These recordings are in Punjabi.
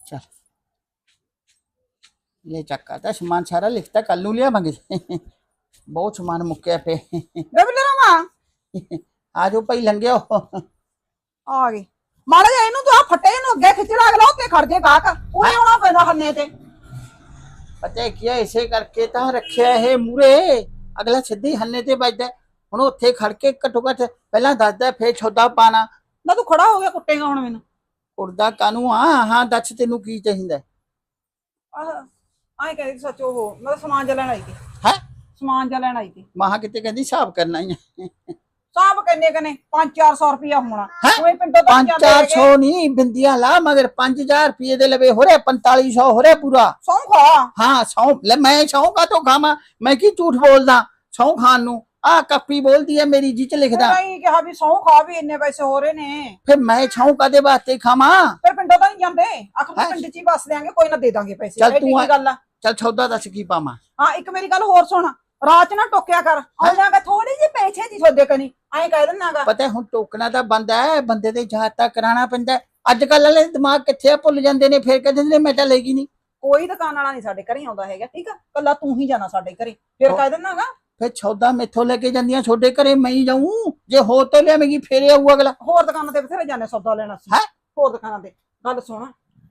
चल ले चक्का था सामान सारा लिखता कल नू लिया मंगे बहुत सामान मुक्या पे ਵੇ ਬਿੱਲੇ ਰਾਮਾ आ जाओ भाई लंगे हो ਆ ਗਏ ਮਾੜਾ ਜਿਹਾ ਇਹਨੂੰ ਤਾਂ ਫੱਟੇ ਨੂੰ ਅੱਗੇ ਖਿੱਚ ਲਾ ਅਗਲਾ ਉੱਤੇ ਖੜ ਜੇ ਗਾਹਕ ਉਹਨੇ ਆਉਣਾ ਪੈਂਦਾ ਹੰਨੇ ਤੇ ਪਤਾ ਹੈ ਕੀ ਹੈ ਇਸੇ ਕਰਕੇ ਤਾਂ ਰੱਖਿਆ ਇਹ ਮੂਰੇ ਅਗਲਾ ਸਿੱਧੀ ਹੰਨੇ ਤੇ ਵੱਜਦਾ ਹੁਣ ਉੱਥੇ ਖੜ ਕੇ ਘੱਟੋ ਘੱਟ ਪਹਿਲਾਂ ਦੱਸਦਾ ਫੇਰ ਛੋਦਾ ਪਾਣਾ ਨਾ ਤੂੰ ਖੜਾ ਹੋ ਗਿਆ ਕੁੱਟੇਗਾ ਹੁਣ ਮੈਨੂੰ। ਉੜਦਾ ਕਾਨੂੰ ਆ? ਹਾਂ ਦੱਸ ਤੈਨੂੰ ਕੀ ਚਾਹੀਦਾ? ਆਹ ਆਏ ਕਹਿੰਦੀ ਸੱਚ ਉਹ ਮੈਂ ਤਾਂ ਸਮਾਨ ਜਿਹਾ ਲੈਣ ਆਈ ਸੀ। ਹੈ? ਸਮਾਨ ਜਿਹਾ ਲੈਣ ਆਈ ਸੀ। ਮਾਂ ਕਿਤੇ ਕਹਿੰਦੀ ਹਿਸਾਬ ਕਰਨਾ ਹੀ ਸਾਬ ਕਿੰਨੇ? ਕਨੇ 5-400 ਰੁਪਇਆ ਹੋਣਾ। ਹੈਂ? ਤੂੰ ਇਹ ਪਿੰਡੋਂ ਤਾਂ ਪੰਜ ਜਾਂਦੇ ਚਾਰ ਹੈਗੇ। ਸੌ ਨਹੀਂ ਬਿੰਦੀਆਂ ਲਾ ਮਗਰ 5000 ਰੁਪਏ ਦੇ ਲਵੇ ਹੋ ਰਿਹਾ 4500 ਹੋ ਰਿਹਾ ਪੂਰਾ। ਸੌਂ ਖਾ ਹਾਂ ਸੌ ਲੈ ਮੈਂ ਸੌ ਕਾ ਤੋਂ ਖਾਵਾਂ? ਮੈਂ ਕੀ ਝੂਠ ਬੋਲਦਾ? ਸੌ ਖਾਨ ਨੂੰ। ਆ ਕੱਪੀ ਬੋਲਦੀ ਹੈ ਮੇਰੀ ਜੀ ਚ ਲਿਖਦਾ ਨਹੀਂ ਕਿਹਾ ਵੀ ਸੌਂ ਖਾ ਵੀ ਇੰਨੇ ਪੈਸੇ ਹੋ ਰਹੇ ਨੇ। ਫਿਰ ਮੈਂ ਸੌ ਕਾਦੇ ਵਾਸਤੇ ਖਾਵਾਂ? ਫਿਰ ਪਿੰਡੋਂ ਤਾਂ ਨਹੀਂ ਜਾਂਦੇ। ਆਖ ਹੈਂ? ਪਿੰਡ ਚ ਹੀ ਬਸ ਦਿਆਂਗੇ ਕੋਈ ਨਾ ਦੇ ਦਾਂਗੇ ਪੈਸੇ। ਚੱਲ ਐਡੀ ਤੂੰ ਕੀ ਗੱਲ ਆ? ਚੱਲ ਸੌਦਾ ਦੱਸ ਕੀ ਪਾਵਾਂ? ਹਾਂ ਇੱਕ ਮੇਰੀ ਗੱਲ ਹੋਰ ਸੁਣ। ਰਾਤ ਨਾ ਟੋਕਿਆ ਕਰ। ਆਉਂਦਾਗਾ ਥੋੜੀ ਜਿਹੀ ਪੈਸੇ ਦੀ ਸੋਦੇ ਕਨੀ ਐਂ ਕਹਿ ਦਿੰਨਾਗਾ ਪਤਾ ਹੈ ਹੁਣ ਟੋਕਣਾ ਤਾਂ ਬੰਦਾ ਹੈ ਬੰਦੇ ਦੇ ਜਾਤਾ ਕਰਾਣਾ ਪੈਂਦਾ ਹੈ। ਅੱਜ ਕੱਲ ਵਾਲੇ ਦਿਮਾਗ ਕਿੱਥੇ ਆ ਭੁੱਲ ਜਾਂਦੇ ਨੇ ਫਿਰ ਕਹਿੰਦੇ ਨੇ ਮੈਂ ਤਾਂ ਲੈਗੀ ਨਹੀਂ ਕੋਈ ਦੁਕਾਨ ਵਾਲਾ ਨਹੀਂ ਸਾਡੇ ਘਰੇ ਆਉਂਦਾ ਹੈਗਾ ਠੀਕ ਆ? ਕੱਲਾ ਤੂੰ ਹੀ ਜਾਣਾ ਸਾਡੇ ਘਰੇ। ਫਿਰ ਕਹਿ ਦਿੰਨਾਗਾ ਫਿਰ ਛੌਦਾ ਮੈਥੋਂ ਲੈ ਕੇ ਜਾਂਦੀਆਂ ਛੋਡੇ ਘਰੇ ਮੈਂ ਹੀ ਜਾਊਂ। ਜੇ ਹੋ ਤਾਂ ਲਿਆਵੇਂਗੀ ਫੇਰ ਆਊ ਅਗਲਾ? ਹੋਰ ਦੁਕਾਨਾਂ ਤੇ ਬਥੇਰੇ ਜਾਂਦੇ ਸੌਦਾ ਲੈਣਾ ਸੀ ਹੈਂ? ਹੋਰ ਦੁਕਾਨਾਂ ਤੇ। ਗੱਲ ਸੁਣ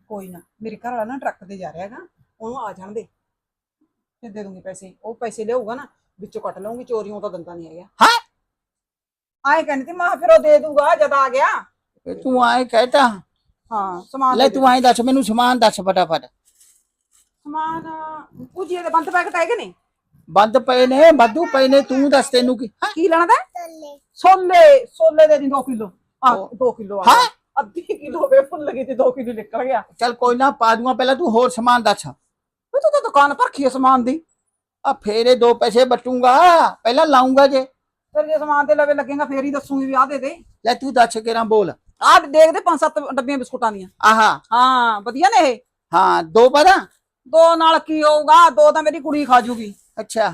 ਕੋਈ ਨਾ ਮੇਰੇ ਘਰ ਵਾਲਾ ਨਾ ਟਰੱਕ ਤੇ ਜਾ ਰਿਹਾ ਹੈਗਾ ਉਹਨੂੰ ਆ ਜਾਣ ਦੇ। ਫਿਰ ਦੇ ਦੂੰਗੀ ਪੈਸੇ। ਉਹ ਪੈਸੇ ਲਿਆਊਗਾ ਨਾ ਵਿੱਚੋਂ ਕੱਟ ਲਵਾਂਗੀ ਚੋਰੀਆਂ ਤਾਂ ਦੰਦਾ ਨਹੀਂ ਹੈਗਾ। ਹੈਂ? ਆਏ ਕਹਿੰਦੀ ਤੀ ਮਾਂ ਫਿਰ ਉਹ ਦੇ ਦੂਗਾ ਜਦ ਆ ਗਿਆ। ਫਿਰ ਤੂੰ ਆਏ ਕਹਿਤਾ ਹਾਂ ਸਮਾਨ ਲੈ ਦੇ ਤੂੰ ਆਏ ਦੱਸ ਮੈਨੂੰ ਸਮਾਨ ਦੱਸ ਫਟਾਫਟ। ਸਮਾਨ ਪੂਜੀਏ ਦੇ ਬੰਦ ਪੈਕਟ ਹੈਗੇ ਨੇ? ਬੰਦ ਪਏ ਨੇ ਵਾਧੂ ਪਏ ਨੇ ਤੂੰ ਦੱਸ ਤੈਨੂੰ ਕੀ ਹੈਂ? ਕੀ ਲੈਣਾ ਦਾ ਸੋਲੇ ਸੋਲੇ ਦੇ ਦੀ 2 ਕਿਲੋ। ਆ ਉਹ- 2 ਕਿਲੋ ਆ। ਹੈਂ? ਅੱਧੀ ਕਿਲੋ ਵੇ ਫੁੱਲ ਗਈ ਤੇ 2 ਕਿਲੋ ਨਿਕਲ ਗਿਆ ਚੱਲ ਕੋਈ ਨਾ ਪਾ ਦੂੰਗਾ ਪਹਿਲਾਂ ਤੂੰ ਹੋਰ ਸਮਾਨ ਦੱਸ। ਵੇ ਤੂੰ ਤਾਂ ਦੁਕਾਨ ਭਰਖੀ ਹੈ ਸਮਾਨ ਦੀ। ਆ ਫੇਰੇ ਦੋ ਪੈਸੇ ਬਟੂੰਗਾ ਪਹਿਲਾਂ ਲਾਉਂਗਾ ਜੇ। ਫਿਰ ਜੇ ਸਮਾਨ ਤੇ ਲਵੇ ਲੱਗੇਗਾ ਫੇਰ ਹੀ ਦੱਸੂਗੀ ਵੀ ਆ ਦੇ ਦੇ। ਲੈ ਤੂੰ ਦੱਸ ਕਿਰਾਂ ਬੋਲ। ਆ ਦੇਖਦੇ ਪੰਜ ਸੱਤ ਡੱਬੀਆਂ ਬਿਸਕੁਟਾਂ ਦੀਆਂ। ਆਹਾ। ਹਾਂ ਵਧੀਆ ਨੇ ਇਹ। ਹਾਂ ਦੋ ਪਤਾ ਦੋ ਨਾਲ ਕੀ ਹੋਊਗਾ ਦੋ ਤਾਂ ਮੇਰੀ ਕੁੜੀ ਖਾ ਜੂਗੀ। ਅੱਛਾ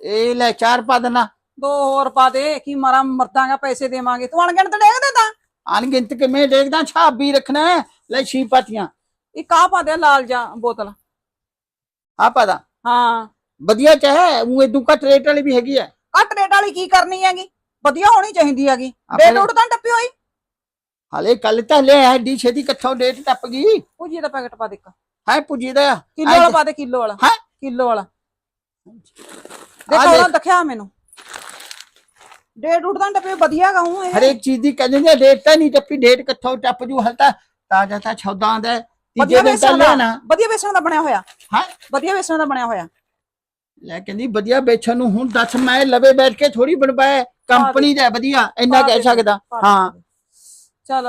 ਇਹ ਲੈ ਚਾਰ ਪਾ ਦੇਣਾ। ਦੋ ਹੋਰ ਪਾ ਦੇ ਕੀ ਮਾਰਾ ਮਰਦਾਂਗਾ ਪੈਸੇ ਦੇਵਾਂਗੇ। ਤੂੰ ਅਣਗਿਣਤ ਡੇਗ ਦੇ ਤਾਂ ਅਣਗਿਣਤ ਕਿਵੇਂ ਦੇਖਦਾ ਛਾਪ ਵੀ ਰੱਖਣਾ ਹੈ। ਲੈ ਛੀ ਪਾਤੀਆਂ। ਇੱਕ ਆ ਪਾ ਦੇ ਲਾਲ ਜਾਂ ਬੋਤਲ। ਆ ਪਤਾ ਹਾਂ। ਵਧੀਆ ਚਾਹੇ ਉਹ ਇਦੂ ਘੱਟ ਰੇਟ ਵਾਲੀ ਵੀ ਹੈਗੀ ਹੈ। ਘੱਟ ਰੇਟ ਵਾਲੀ ਕੀ ਕਰਨੀ ਹੈਗੀ? ਵਧੀਆ ਹੋਣੀ ਚਾਹੀਦੀ ਹੈਗੀ। ਡੇਟ ਉੜ ਤਾਂ ਟੱਪੀ ਹੋਈ। ਹਲੇ ਕੱਲ ਤਾਂ ਲੈ ਐਡੀ ਛੇਤੀ ਕਿੱਥੋਂ ਡੇਟ ਟੱਪ ਗਈ? ਪੂਜੀ ਦਾ ਪੈਕਟ ਪਾ ਦੇ ਇੱਕ। ਹੈ ਪੁੱਜੀ ਦਾ? ਕਿਲੋ ਵਾਲਾ ਪਾ ਦੇ ਕਿਲੋ ਵਾਲਾ। ਹੈਂ? ਕਿਲੋ ਵਾਲਾ। ਦੇਖੋ। ਉਹਨਾਂ ਦਿਖਿਆ ਮੈਨੂੰ। ਡੇਟ ਉੜ ਤਾਂ ਟੱਪੀ ਵਧੀਆ ਗਾ ਹੂੰ ਇਹ। ਹਰੇਕ ਚੀਜ਼ ਦੀ ਕਹਿੰਦੇ ਨੇ ਡੇਟ ਤਾਂ ਨਹੀਂ ਟੱਪੀ ਡੇਟ ਕਿੱਥੋਂ ਟੱਪ ਜੂ ਹਲ ਤਾਂ ਤਾਜ਼ਾ ਤਾਂ ਛੌਦਾ ਆਂਦਾ ਤੀਜੇ ਵਧੀਆ ਦਿਨ ਤਾਂ ਵੇਸਣ ਦਾ ਲੈਣਾ ਵਧੀਆ ਵੇਸਣ ਦਾ ਬਣਿਆ ਹੋਇਆ। ਹਾਂ? ਵਧੀਆ ਵੇਸਣ ਦਾ ਬਣਿਆ ਹੋਇਆ। ਲੈ ਕਹਿੰਦੀ ਵਧੀਆ ਵੇਚਣ ਨੂੰ ਹੁਣ ਦੱਸ ਮੈਂ ਲਵੇ ਬੈਠ ਕੇ ਥੋੜੀ ਬਣਵਾਇਆ ਕੰਪਨੀ ਦਾ ਵਧੀਆ ਇੰਨਾ ਕਹਿ ਸਕਦਾ। ਹਾਂ। ਚਲ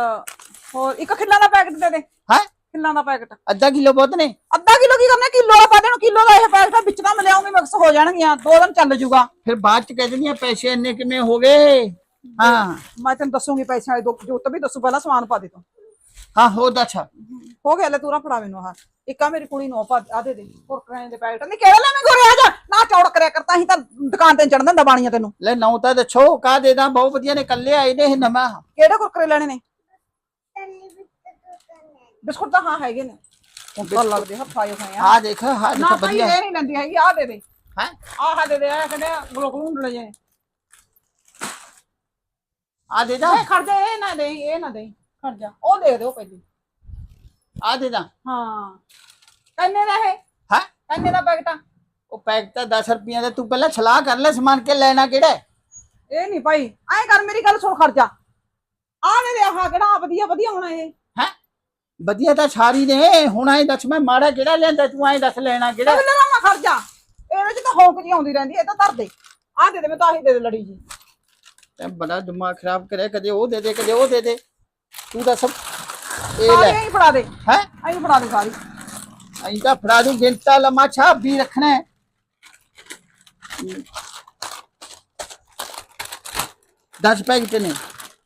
ਹੋਰ ਇੱਕ ਖਿੱਲਾਂ ਦਾ ਪੈਕਟ ਦੇ ਦੇ। ਹੈ? ਖਿੱਲਾਂ ਦਾ ਪੈਕਟ? ਅੱਧਾ ਕਿਲੋ ਬਹੁਤ ਨੇ। ਅੱਧਾ ਕਿਲੋ ਕੀ ਕਰਨਾ? ਕਿਲੋ ਵਾਲਾ ਪਾ ਦੇਣ ਕਿਲੋ ਦਾ ਇਹ ਪੈਕਟ ਵਿੱਚ ਤਾਂ ਮਿਲਿਆਉਂਗੀ ਮਿਕਸ ਹੋ ਜਾਣਗੀਆਂ। ਦੋ ਦਿਨ ਚੱਲ ਜੂਗਾ। ਫਿਰ ਬਾਅਦ ਚ ਕਹਿ ਦਿੰਦੀਆਂ ਪੈਸੇ ਇੰਨੇ ਕਿਵੇਂ ਹੋ ਗਏ? ਹਾਂ। ਮੈਂ ਤੈਨੂੰ ਦੱਸੂਗੀ ਪੈਸਿਆਂ ਦੇ ਦੋ ਜੋਤ ਵੀ ਦੱਸੂ ਪਹਿਲਾਂ ਸਮਾਨ ਪਾ ਦੇ ਤੂੰ। ਹਾਂ ਹੋ ਦੱਸ ਹੋ ਗਿਆ ਲੈ ਤੂੰ ਨਾ ਫੜਾ ਮੈਨੂੰ ਆਹ। ਇੱਕ ਮੇਰੀ ਕੁੜੀ ਨੂੰ ਪਾ ਆ ਦੇ ਦੇ ਕੁਰਕਰੇ ਦੇ ਪੈਕਟ। ਨਹੀਂ ਕਿਹੜਾ ਲੈਵੇਂ ਗੋਰੇ ਆ ਜਾ। ਨਾ ਚੌੜ ਕਰਿਆ ਕਰ ਤਾਂ ਹੀ ਤਾਂ ਦੁਕਾਨ ਤੇ ਚੜਨ ਦਿੰਦਾ ਬਾਣੀਆਂ ਤੈਨੂੰ। ਲੈ ਨੌ ਤਾਂ ਦੱਸੋ ਕਾ ਦੇਦਾ ਬਹੁਤ ਵਧੀਆ ਨੇ ਕੱਲੇ ਆਏ ਨੇ ਇਹ ਨਵਾਂ। ਕਿਹੜੇ ਕੁਰਕਰੇ ਲੈਣੇ ਨੇ? ਬਿਸਕੁਟ ਤਾਂ ਹਾਂ ਹੈਗੇ ਨੇ। ਹੁਣ ਤਾਂ ਲੱਗਦੇ ਹੱਥ ਆਏ ਹੋਏ ਆ। ਆ ਦੇਖ ਹਾਂ ਨਾ ਦੇਖ ਭਾਈ ਵਧੀਆ। ਇਹ ਨਹੀਂ ਲੈਂਦੀ ਹੈਗੀ ਆ ਦੇ ਦੇ। ਹੈ? ਆਹ ਦੇ ਦੇ ਆ ਕਹਿੰਦੇ ਗਲੋਕਲੂਨ ਲੈ ਜੇ ਆ ਦੇ ਦਾ? ਇਹ ਖੜ ਜਾ ਇਹ ਨਾ ਦੇ ਇਹ ਨਾ ਦੇ ਖੜ ਜਾ। ਉਹ ਦੇ ਦਿਓ ਪਹਿਲੀ। ਆ ਦੇ ਦਾ? ਹਾਂ। ਕੰਨੇ ਦਾ ਇਹ? ਹੈ? ਕੰਨੇ ਦਾ ਪੈਕਟ ਆ? ਉਹ ਪੈਕ ਤਾਂ 10 ਰੁਪਈਆ ਦਾ ਤੂੰ ਪਹਿਲਾਂ ਸਲਾਹ ਕਰ ਲੈ ਸਮਾਨ ਕੇ ਲੈਣਾ ਕਿਹੜਾ ਹੈ। ਇਹ ਨਹੀਂ ਭਾਈ ਐਂ ਕਰ ਮੇਰੀ ਗੱਲ ਸੁਣ ਖੜ ਜਾ। ਆ ਦੇ ਦੇ ਆਹ ਕਿਹੜਾ ਵਧੀਆ ਵਧੀਆ ਹੋਣਾ ਇਹ। ਵਧੀਆ ਤਾਂ ਸਾਰੀ ਨੇ ਹੁਣ ਐ ਦੱਸ ਮੈਂ ਮਾੜਾ ਕਿਹੜਾ ਲੈਂਦਾ ਤੂੰ ਐ ਦੱਸ ਲੈਣਾ ਕਿਹੜਾ? ਚੱਲ ਨਾ ਖੜ ਜਾ ਇਹਦੇ ਚ ਤਾਂ ਹੌਂਕ ਜੀ ਆਉਂਦੀ ਰਹਿੰਦੀ ਇਹ ਤਾਂ ਧਰ ਦੇ। ਆ ਦੇ ਦੇ ਮੈਂ ਤਾਂ ਆਹੀ ਦੇ ਦੇ ਲੜੀ ਜੀ। ਤੈਂ ਬੜਾ ਦਿਮਾਗ ਖਰਾਬ ਕਰਿਆ ਕਦੇ ਉਹ ਦੇ ਦੇ ਕਦੇ ਉਹ ਦੇ ਦੇ। ਤੂੰ ਦੱਸ ਇਹ ਲੈ। ਐਂ ਫੜਾ ਦੇ। ਹੈ? ਐਂ ਫੜਾ ਦੇ ਸਾਰੀ। ਅਹੀਂ ਤਾਂ ਫੜਾ ਦੂੰ ਗਿਣਤਾ ਲੰਮਾ ਛਾਪ ਵੀ ਰੱਖਣਾ ਹੈ। 10 ਪੈਕਟ ਨੇ।